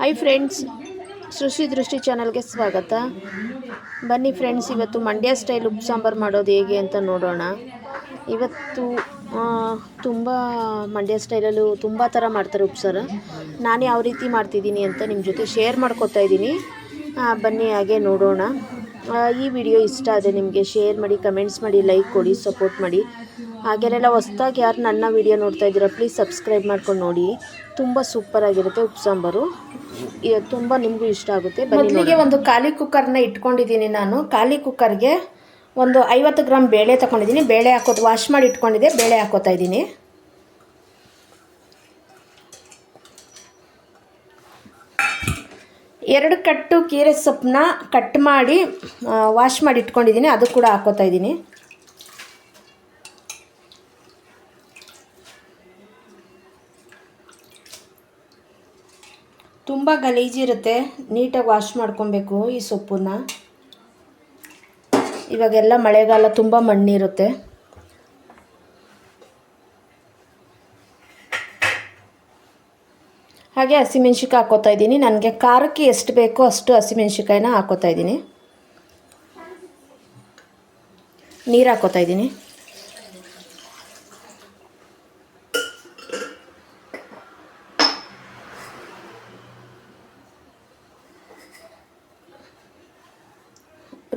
Hi friends ಸೃಷ್ಟಿ ದೃಷ್ಟಿ ಚಾನಲ್ಗೆ ಸ್ವಾಗತ. ಬನ್ನಿ ಫ್ರೆಂಡ್ಸ್ ಇವತ್ತು ಮಂಡ್ಯ ಸ್ಟೈಲ್ ಉಪ್ಪು ಸಾಂಬಾರು ಮಾಡೋದು ಹೇಗೆ ಅಂತ ನೋಡೋಣ. ಇವತ್ತು ತುಂಬ ಮಂಡ್ಯ ಸ್ಟೈಲಲ್ಲೂ ತುಂಬ ಥರ ಮಾಡ್ತಾರೆ ಉಪ್ಸಾರು ನಾನು ಯಾವ ರೀತಿ ಮಾಡ್ತಿದ್ದೀನಿ ಅಂತ ನಿಮ್ಮ ಜೊತೆ ಶೇರ್ ಮಾಡ್ಕೊತಾ ಇದ್ದೀನಿ. ಬನ್ನಿ ಹಾಗೆ ನೋಡೋಣ. ಈ ವಿಡಿಯೋ ಇಷ್ಟ ಆದರೆ ನಿಮಗೆ ಶೇರ್ ಮಾಡಿ ಕಮೆಂಟ್ಸ್ ಮಾಡಿ ಲೈಕ್ ಕೊಡಿ ಸಪೋರ್ಟ್ ಮಾಡಿ. ಹಾಗೆಲ್ಲ ಹೊಸ್ದಾಗಿ ಯಾರು ನನ್ನ ವಿಡಿಯೋ ನೋಡ್ತಾ ಇದ್ದೀರಾ ಪ್ಲೀಸ್ ಸಬ್ಸ್ಕ್ರೈಬ್ ಮಾಡ್ಕೊಂಡು ನೋಡಿ. ತುಂಬ ಸೂಪರಾಗಿರುತ್ತೆ ಉಪ್ಪು ಸಾಂಬಾರು. ತುಂಬ ನಿಮಗೂ ಇಷ್ಟ ಆಗುತ್ತೆ. ಮೊದಲಿಗೆ ಒಂದು ಖಾಲಿ ಕುಕ್ಕರ್ನ ಇಟ್ಕೊಂಡಿದ್ದೀನಿ ನಾನು. ಖಾಲಿ ಕುಕ್ಕರ್ಗೆ ಒಂದು ಐವತ್ತು ಗ್ರಾಮ್ ಬೇಳೆ ತಗೊಂಡಿದ್ದೀನಿ ಬೇಳೆ ಹಾಕೋದು ವಾಶ್ ಮಾಡಿ ಇಟ್ಕೊಂಡಿದ್ದೆ. ಬೇಳೆ ಹಾಕೋತಾ ಇದ್ದೀನಿ. ಎರಡು ಕಟ್ಟು ಕೀರೆ ಸೊಪ್ಪನ್ನ ಕಟ್ ಮಾಡಿ ವಾಶ್ ಮಾಡಿ ಇಟ್ಕೊಂಡಿದ್ದೀನಿ. ಅದು ಕೂಡ ಹಾಕೋತಾ ಇದ್ದೀನಿ. ತುಂಬ ಗಲೀಜಿರುತ್ತೆ ನೀಟಾಗಿ ವಾಶ್ ಮಾಡ್ಕೊಬೇಕು ಈ ಸೊಪ್ಪನ್ನ. ಇವಾಗೆಲ್ಲ ಮಳೆಗಾಲ ತುಂಬ ಮಣ್ಣಿರುತ್ತೆ. ಹಾಗೆ ಹಸಿಮೆಣ್ಸಿಕಾಯಿ ಹಾಕೋತಾ ಇದ್ದೀನಿ. ನನಗೆ ಖಾರಕ್ಕೆ ಎಷ್ಟು ಬೇಕೋ ಅಷ್ಟು ಹಸಿಮೆಣ್ಸಿಕಾಯಿನ ಹಾಕೋತಾ ಇದ್ದೀನಿ. ನೀರು ಹಾಕೋತಾ ಇದ್ದೀನಿ.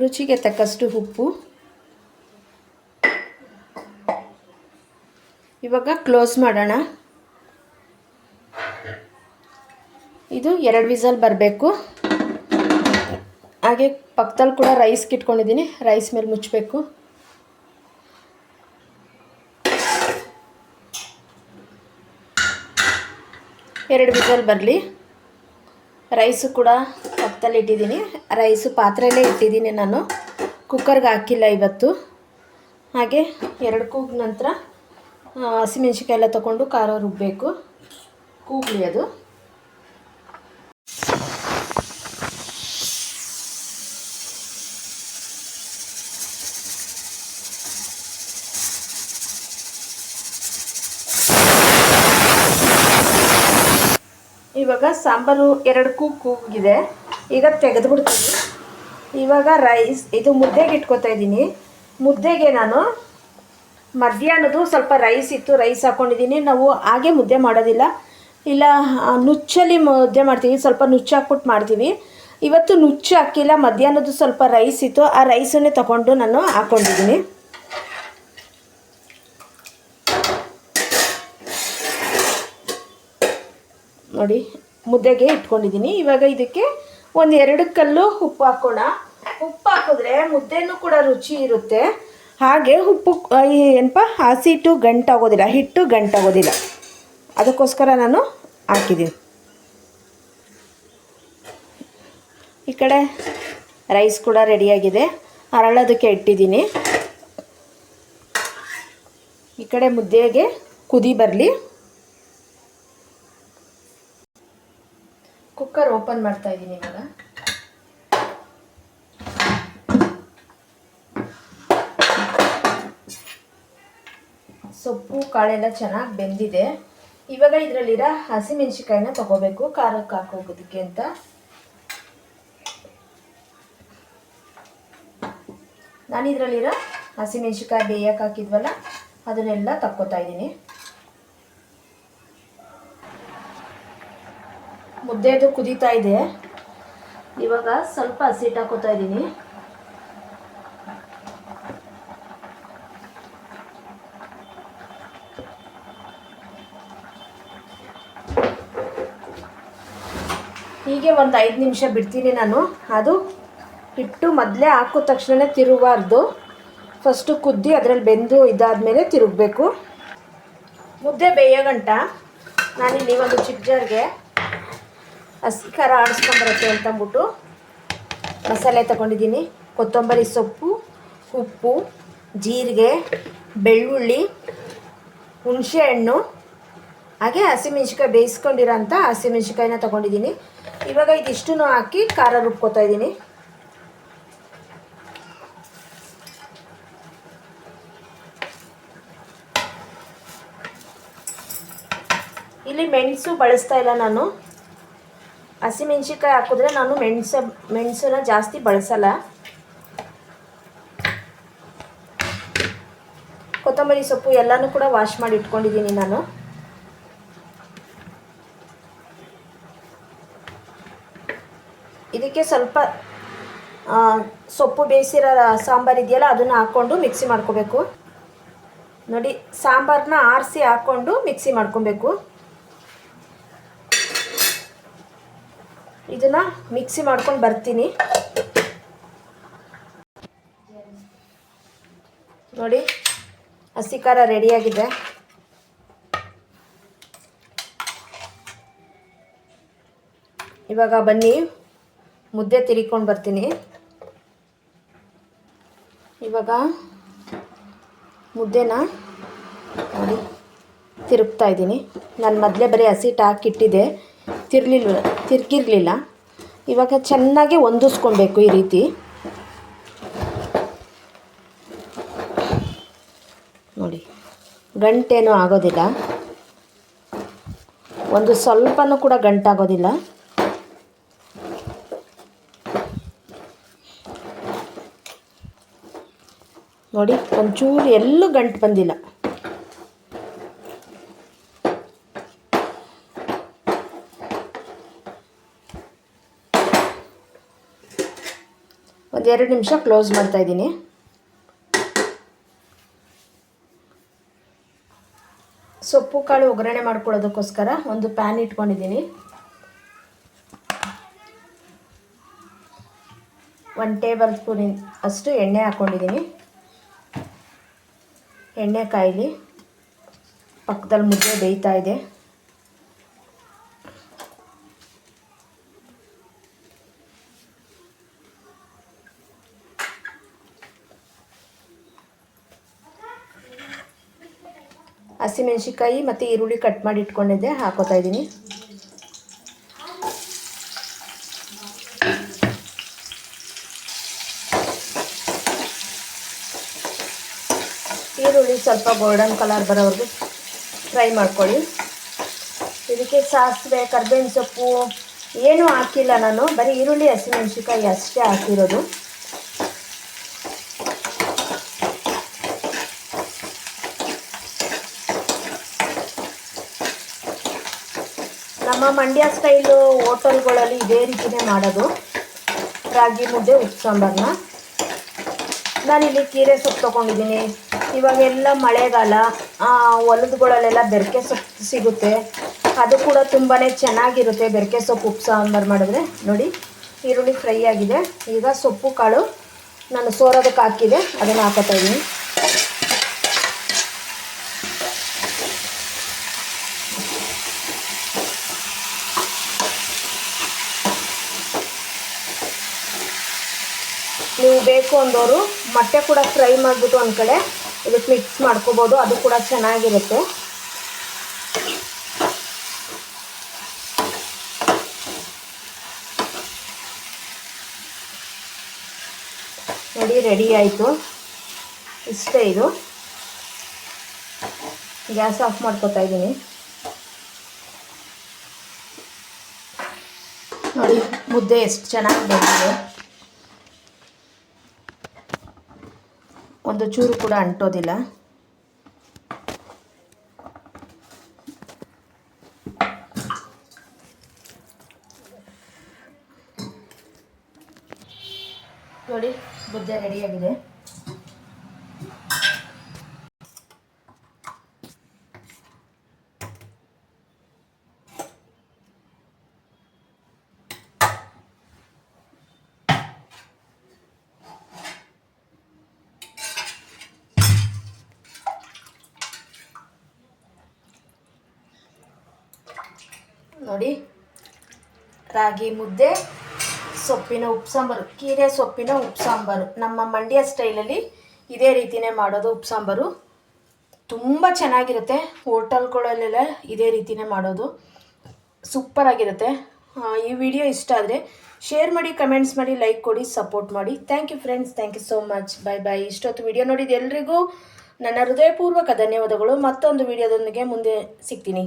ರುಚಿಗೆ ತಕ್ಕಷ್ಟು ಉಪ್ಪು. ಇವಾಗ ಕ್ಲೋಸ್ ಮಾಡೋಣ. ಇದು ಎರಡು ವಿಸಲ್ ಬರಬೇಕು. ಹಾಗೆ ಪಕ್ಕದಲ್ಲಿ ಕೂಡ ರೈಸ್ ಇಟ್ಕೊಂಡಿದ್ದೀನಿ. ರೈಸ್ ಮೇಲೆ ಮುಚ್ಚಬೇಕು. ಎರಡು ವಿಸಲ್ ಬರಲಿ. ರೈಸು ಕೂಡ ಪಕ್ಕದಲ್ಲಿ ಇಟ್ಟಿದ್ದೀನಿ. ರೈಸು ಪಾತ್ರೆಯಲ್ಲೇ ಇಟ್ಟಿದ್ದೀನಿ ನಾನು. ಕುಕ್ಕರ್ಗೆ ಹಾಕಿಲ್ಲ ಇವತ್ತು. ಹಾಗೆ ಎರಡು ಕೂಗ್ ನಂತರ ಹಸಿಮೆಣ್ಸಿಕಾಯಿ ಎಲ್ಲ ತೊಗೊಂಡು ಖಾರ ರುಬ್ಬಬೇಕು ಕೂಗ್ಲಿ ಅದು. ಇವಾಗ ಸಾಂಬಾರು ಎರಡು ಕೂಗು ಕೂಗಿದೆ. ಈಗ ತೆಗೆದುಬಿಡ್ತೀನಿ. ಇವಾಗ ರೈಸ್, ಇದು ಮುದ್ದೆಗೆ ಇಟ್ಕೊತಾ ಇದ್ದೀನಿ. ಮುದ್ದೆಗೆ ನಾನು ಮಧ್ಯಾಹ್ನದ್ದು ಸ್ವಲ್ಪ ರೈಸ್ ಇತ್ತು, ರೈಸ್ ಹಾಕ್ಕೊಂಡಿದ್ದೀನಿ ನಾವು ಹಾಗೆ ಮುದ್ದೆ ಮಾಡೋದಿಲ್ಲ. ಇಲ್ಲ ನುಚ್ಚಲ್ಲಿ ಮುದ್ದೆ ಮಾಡ್ತೀವಿ, ಸ್ವಲ್ಪ ನುಚ್ಚು ಹಾಕ್ಬಿಟ್ಟು ಮಾಡ್ತೀವಿ. ಇವತ್ತು ನುಚ್ಚು ಹಾಕಿಲ್ಲ, ಮಧ್ಯಾಹ್ನದ್ದು ಸ್ವಲ್ಪ ರೈಸ್ ಇತ್ತು. ಆ ರೈಸನ್ನೇ ತಗೊಂಡು ನಾನು ಹಾಕ್ಕೊಂಡಿದ್ದೀನಿ ನೋಡಿ, ಮುದ್ದೆಗೆ ಇಟ್ಕೊಂಡಿದ್ದೀನಿ. ಇವಾಗ ಇದಕ್ಕೆ ಒಂದು ಎರಡು ಕಲ್ಲು ಉಪ್ಪು ಹಾಕೋಣ. ಉಪ್ಪು ಹಾಕಿದ್ರೆ ಮುದ್ದೆನೂ ಕೂಡ ರುಚಿ ಇರುತ್ತೆ. ಹಾಗೆ ಉಪ್ಪು ಏನಪ್ಪ ಹಸಿ ಏನಪ್ಪ ಹಸಿಟ್ಟು ಗಂಟಾಗೋದಿಲ್ಲ ಹಿಟ್ಟು ಗಂಟಾಗೋದಿಲ್ಲ ಅದಕ್ಕೋಸ್ಕರ ನಾನು ಹಾಕಿದ್ದೀನಿ. ಈ ಕಡೆ ರೈಸ್ ಕೂಡ ರೆಡಿಯಾಗಿದೆ. ಅರಳೋದಕ್ಕೆ ಇಟ್ಟಿದ್ದೀನಿ. ಈ ಕಡೆ ಮುದ್ದೆಗೆ ಕುದಿ ಬರಲಿ. ಕುಕ್ಕರ್ ಓಪನ್ ಮಾಡ್ತಾ ಇದ್ದೀನಿ ಇವಾಗ. ಸೊಪ್ಪು, ಕಾಳೆಲ್ಲ ಚೆನ್ನಾಗಿ ಬೆಂದಿದೆ. ಇವಾಗ ಇದರಲ್ಲಿರೋ ಹಸಿಮೆಣ್ಸಿಕಾಯಿನ ತಗೋಬೇಕು, ಖಾರಕ್ಕೆ ಹಾಕೋಗೋದಕ್ಕೆ ಅಂತ. ನಾನು ಇದರಲ್ಲಿರೋ ಹಸಿಮೆಣ್ಸಿಕಾಯಿ ಬೇಯಕ್ಕೆ ಹಾಕಿದ್ವಲ್ಲ, ಅದನ್ನೆಲ್ಲ ತಕ್ಕೋತಾ ಇದ್ದೀನಿ. ಮುದ್ದೆದು ಕುದೀತಾ ಇದೆ. ಇವಾಗ ಸ್ವಲ್ಪ ಹಸಿಟ್ಟು ಹಾಕೋತಾ ಇದ್ದೀನಿ. ಹೀಗೆ ಒಂದು ಐದು ನಿಮಿಷ ಬಿಡ್ತೀನಿ ನಾನು. ಅದು ಹಿಟ್ಟು ಮೊದಲೇ ಹಾಕಿದ ತಕ್ಷಣ ತಿರುಗಬಾರ್ದು ಫಸ್ಟು ಕುದ್ದಿ ಅದರಲ್ಲಿ ಬೆಂದು ಇದಾದಮೇಲೆ ತಿರುಗಬೇಕು. ಮುದ್ದೆ ಬೇಯೋ ಗಂಟ. ನಾನಿಲ್ಲಿ ಒಂದು ಚಿಕ್ಕ ಜಾರ್ಗೆ ಹಸಿ ಖಾರ ಆಡಿಸ್ಕೊಂಬರುತ್ತೆ ಅಂತಂದ್ಬಿಟ್ಟು ಮಸಾಲೆ ತಗೊಂಡಿದ್ದೀನಿ. ಕೊತ್ತಂಬರಿ ಸೊಪ್ಪು, ಉಪ್ಪು, ಜೀರಿಗೆ, ಬೆಳ್ಳುಳ್ಳಿ, ಹುಣಸೆಹಣ್ಣು, ಹಾಗೆ ಹಸಿಮೆಣ್ಸಿಕಾಯಿ ಬೇಯಿಸ್ಕೊಂಡಿರೋ ಅಂಥ ಹಸಿಮೆಣ್ಸಿಕಾಯಿನ ತೊಗೊಂಡಿದ್ದೀನಿ. ಇವಾಗ ಇದಿಷ್ಟು ಹಾಕಿ ಖಾರ ರುಬ್ಕೋತಾ ಇದ್ದೀನಿ. ಇಲ್ಲಿ ಮೆಣಸು ಬಳಸ್ತಾ ಇಲ್ಲ ನಾನು. ಹಸಿಮೆಣ್ಸಿಕಾಯಿ ಹಾಕಿದ್ರೆ ನಾನು ಮೆಣಸ, ಮೆಣಸನ್ನ ಜಾಸ್ತಿ ಬಳಸಲ್ಲ. ಕೊತ್ತಂಬರಿ ಸೊಪ್ಪು ಎಲ್ಲನೂ ಕೂಡ ವಾಶ್ ಮಾಡಿ ಇಟ್ಕೊಂಡಿದ್ದೀನಿ ನಾನು. ಇದಕ್ಕೆ ಸ್ವಲ್ಪ ಸೊಪ್ಪು ಬೇಯಿಸಿರೋ ಸಾಂಬಾರು ಇದೆಯಲ್ಲ ಅದನ್ನು ಹಾಕ್ಕೊಂಡು ಮಿಕ್ಸಿ ಮಾಡ್ಕೋಬೇಕು. ನೋಡಿ ಸಾಂಬಾರನ್ನ ಆರಿಸಿ ಹಾಕ್ಕೊಂಡು ಮಿಕ್ಸಿ ಮಾಡ್ಕೊಬೇಕು. ಇದನ್ನ ಮಿಕ್ಸಿ ಮಾಡ್ಕೊಂಡು ಬರ್ತೀನಿ. ನೋಡಿ, ಹಸಿ ಖಾರ ರೆಡಿಯಾಗಿದೆ ಇವಾಗ ಬನ್ನಿ, ಮುದ್ದೆ ತಿರಿಕೊಂಡು ಬರ್ತೀನಿ. ಇವಾಗ ಮುದ್ದೆನ ನೋಡಿ, ತಿರುಗ್ತಾ ಇದ್ದೀನಿ. ನಾನು ಮೊದಲೇ ಬರೀ ಹಸಿಟ್ಟು ಹಾಕಿಟ್ಟಿದ್ದೆ ತಿರ್ಲಿಲ್ಲ ತಿರ್ಗಿರಲಿಲ್ಲ. ಇವಾಗ ಚೆನ್ನಾಗಿ ಹೊಂದಿಸ್ಕೊಬೇಕು ಈ ರೀತಿ. ನೋಡಿ, ಗಂಟೇನೂ ಆಗೋದಿಲ್ಲ. ಒಂದು ಸ್ವಲ್ಪನೂ ಕೂಡ ಗಂಟಾಗೋದಿಲ್ಲ. ನೋಡಿ, ಒಂಚೂರು ಎಲ್ಲೂ ಗಂಟು ಬಂದಿಲ್ಲ. ಒಂದೆರಡು ನಿಮಿಷ ಕ್ಲೋಸ್ ಮಾಡ್ತಾ ಇದ್ದೀನಿ. ಸೊಪ್ಪು, ಕಾಳು ಒಗ್ಗರಣೆ ಮಾಡ್ಕೊಳ್ಳೋದಕ್ಕೋಸ್ಕರ ಒಂದು ಪ್ಯಾನ್ ಇಟ್ಕೊಂಡಿದ್ದೀನಿ. ಒನ್ ಟೇಬಲ್ ಸ್ಪೂನ್ ಅಷ್ಟು ಎಣ್ಣೆ ಹಾಕ್ಕೊಂಡಿದ್ದೀನಿ ಎಣ್ಣೆ ಕಾಯಿಲಿ ಪಕ್ಕದಲ್ಲಿ ಮುದ್ದೆ ಬೇಯ್ತಾ ಇದೆ. ಹಸಿಮೆಣ್ಸಿಕಾಯಿ ಮತ್ತು ಈರುಳ್ಳಿ ಕಟ್ ಮಾಡಿ ಇಟ್ಕೊಂಡಿದ್ದೆ, ಹಾಕೋತಾ ಇದ್ದೀನಿ. ಈರುಳ್ಳಿ ಸ್ವಲ್ಪ ಗೋಲ್ಡನ್ ಕಲರ್ ಬರೋವರೆಗೂ ಫ್ರೈ ಮಾಡ್ಕೊಳ್ಳಿ. ಇದಕ್ಕೆ ಸಾಸಿವೆ, ಕರ್ಬೇವಿನ ಸೊಪ್ಪು, ಏನೂ ಹಾಕಿಲ್ಲ ನಾನು. ಬರೀ ಈರುಳ್ಳಿ ಹಸಿಮೆಣ್ಸಿಕಾಯಿ ಅಷ್ಟೇ ಹಾಕಿರೋದು. ನಮ್ಮ ಮಂಡ್ಯ ಸ್ಟೈಲು ಹೋಟೆಲ್ಗಳಲ್ಲಿ ಇದೇ ರೀತಿನೇ ಮಾಡೋದು. ರಾಗಿ ಮುದ್ದೆ, ಉಪ್ಪು ಸಾಂಬಾರನ್ನ ನಾನಿಲ್ಲಿ ಕೀರೆ ಸೊಪ್ಪು ತೊಗೊಂಡಿದ್ದೀನಿ. ಇವಾಗೆಲ್ಲ ಮಳೆಗಾಲ ಹೊಲದಗಳಲ್ಲೆಲ್ಲ ಬೆರಕೆ ಸೊಪ್ಪು ಸಿಗುತ್ತೆ. ಅದು ಕೂಡ ತುಂಬಾ ಚೆನ್ನಾಗಿರುತ್ತೆ ಬೆರಕೆ ಸೊಪ್ಪು, ಉಪ್ಪು ಸಾಂಬಾರು ಮಾಡಿದ್ರೆ. ನೋಡಿ, ಈರುಳ್ಳಿ ಫ್ರೈ ಆಗಿದೆ. ಈಗ ಸೊಪ್ಪು ಕಾಳು ನಾನು ಸೋರೋದಕ್ಕೆ ಹಾಕಿದೆ. ಅದನ್ನು ಹಾಕೋತಾ ಇದ್ದೀನಿ ನೀವು ಬೇಕು ಅಂದವರು ಮೊಟ್ಟೆ ಕೂಡ ಫ್ರೈ ಮಾಡಿಬಿಟ್ಟು ಒಂದು ಕಡೆ ಇದಕ್ಕೆ ಮಿಕ್ಸ್ ಮಾಡ್ಕೋಬೋದು, ಅದು ಕೂಡ ಚೆನ್ನಾಗಿರುತ್ತೆ. ನೋಡಿ ರೆಡಿ ಆಯಿತು. ಇಷ್ಟೇ ಇದು. ಗ್ಯಾಸ್ ಆಫ್ ಮಾಡ್ಕೊತಾ ಇದ್ದೀನಿ. ನೋಡಿ, ಮುದ್ದೆ ಎಷ್ಟು ಚೆನ್ನಾಗಿ ಬಂದಿದೆ. ಒಂದು ಚೂರು ಕೂಡ ಅಂಟೋದಿಲ್ಲ. ನೋಡಿ ಮುದ್ದೆ ರೆಡಿಯಾಗಿದೆ ನೋಡಿ. ರಾಗಿ ಮುದ್ದೆ, ಸೊಪ್ಪಿನ ಉಪ್ಸಾಂಬಾರು ಕೀರೆ ಸೊಪ್ಪಿನ ಉಪ್ಪು ಸಾಂಬಾರು. ನಮ್ಮ ಮಂಡ್ಯ ಸ್ಟೈಲಲ್ಲಿ ಇದೇ ರೀತಿನೇ ಮಾಡೋದು ಉಪ್ಸಾಂಬಾರು ತುಂಬ ಚೆನ್ನಾಗಿರುತ್ತೆ. ಹೋಟೆಲ್ಗಳಲ್ಲೆಲ್ಲ ಇದೇ ರೀತಿನೇ ಮಾಡೋದು. ಸೂಪರಾಗಿರುತ್ತೆ ಆಗಿರುತ್ತೆ. ಈ ವಿಡಿಯೋ ಇಷ್ಟ ಆದರೆ ಶೇರ್ ಮಾಡಿ, ಕಮೆಂಟ್ಸ್ ಮಾಡಿ, ಲೈಕ್ ಕೊಡಿ, ಸಪೋರ್ಟ್ ಮಾಡಿ. Thank you friends. Thank you so much. Bye bye. ಇಷ್ಟೊತ್ತು ವಿಡಿಯೋ ನೋಡಿದ ಎಲ್ರಿಗೂ ನನ್ನ ಹೃದಯಪೂರ್ವಕ ಧನ್ಯವಾದಗಳು. ಮತ್ತೊಂದು ವಿಡಿಯೋದೊಂದಿಗೆ ಮುಂದೆ ಸಿಗ್ತೀನಿ.